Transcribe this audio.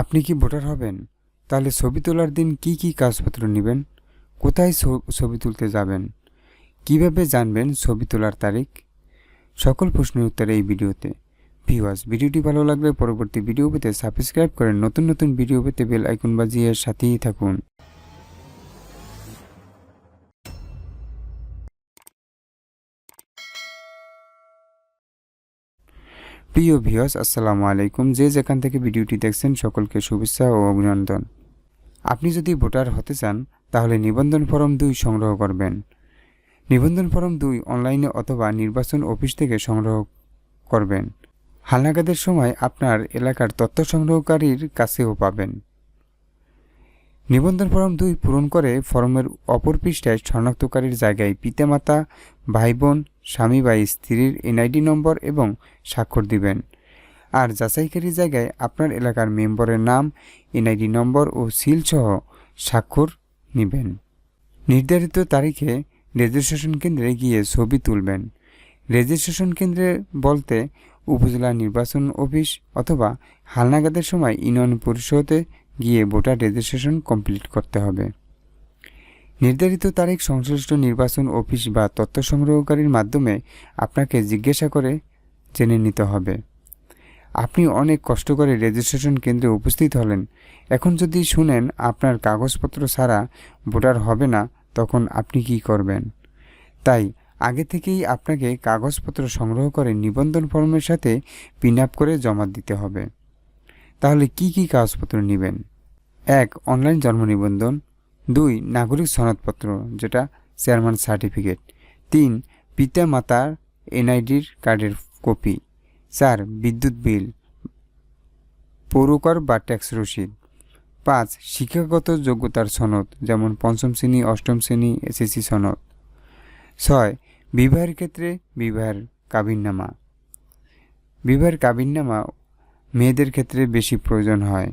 আপনি কি ভোটার হবেন? তাহলে ছবি তোলার দিন কি কি কাগজপত্র নেবেন? কোথায় ছবি তুলতে যাবেন? কীভাবে জানবেন ছবি তোলার তারিখ? সকল প্রশ্নের উত্তর এই ভিডিওতে। ভিউয়ার্স, ভিডিওটি ভালো লাগলে পরবর্তী ভিডিও পেতে সাবস্ক্রাইব করেন নতুন নতুন ভিডিও পেতে বেল আইকন বাজিয়ে সাথেই থাকুন। প্রিয় ভিউয়ার্স, আসসালামু আলাইকুম। যে যেখান থেকে ভিডিওটি দেখছেন, সকলকে শুভেচ্ছা ও অভিনন্দন। আপনি যদি ভোটার হতে চান, তাহলে নিবন্ধন ফর্ম দুই সংগ্রহ করবেন। নিবন্ধন ফর্ম দুই অনলাইনে অথবা নির্বাচন অফিস থেকে সংগ্রহ করবেন। হালনাগাদের সময় আপনার এলাকার তথ্য সংগ্রহকারীর কাছেও পাবেন। নিবন্ধন ফর্ম দুই পূরণ করে ফর্মের অপর পৃষ্ঠায় শনাক্তকারীর জায়গায় পিতামাতা ভাই বোন স্বামী বা স্ত্রীর এনআইডি নম্বর এবং স্বাক্ষর দিবেন। আর যাচাইকারী জায়গায় আপনার এলাকার মেম্বরের নাম, এনআইডি নম্বর ও সিল সহ স্বাক্ষর নেবেন। নির্ধারিত তারিখে রেজিস্ট্রেশন কেন্দ্রে গিয়ে ছবি তুলবেন। রেজিস্ট্রেশন কেন্দ্রে বলতে উপজেলা নির্বাচন অফিস অথবা হালনাগাদের সময় ইউনিয়ন পরিষদে গিয়ে ভোটার রেজিস্ট্রেশন কমপ্লিট করতে হবে। নির্ধারিত তারিখ সংশ্লিষ্ট নির্বাচন অফিস বা তথ্য সংগ্রহকারীর মাধ্যমে আপনাকে জিজ্ঞাসা করে জেনে নিতে হবে। আপনি অনেক কষ্ট করে রেজিস্ট্রেশন কেন্দ্রে উপস্থিত হলেন। এখন যদি শুনেন আপনার কাগজপত্র ছাড়া ভোটার হবে না, তখন আপনি কি করবেন? তাই আগে থেকেই আপনাকে কাগজপত্র সংগ্রহ করে নিবন্ধন ফর্মের সাথে পিন করে জমা দিতে হবে। তাহলে কি কি কাগজপত্র নেবেন? এক, অনলাইন জন্ম নিবন্ধন। দুই, নাগরিক সনদপত্র, যেটা চেয়ারম্যান সার্টিফিকেট। তিন পিতা মাতার এনআইডির কার্ডের কপি। চার, বিদ্যুৎ বিল, পৌরকর বা ট্যাক্স রসিদ। পাঁচ, শিক্ষাগত যোগ্যতার সনদ, যেমন পঞ্চম শ্রেণি, অষ্টম শ্রেণি, এসএসসি সনদ। ছয়, বিবাহের ক্ষেত্রে বিবাহের কাবিননামা। বিবাহের কাবিননামা মেয়েদের ক্ষেত্রে বেশি প্রয়োজন হয়।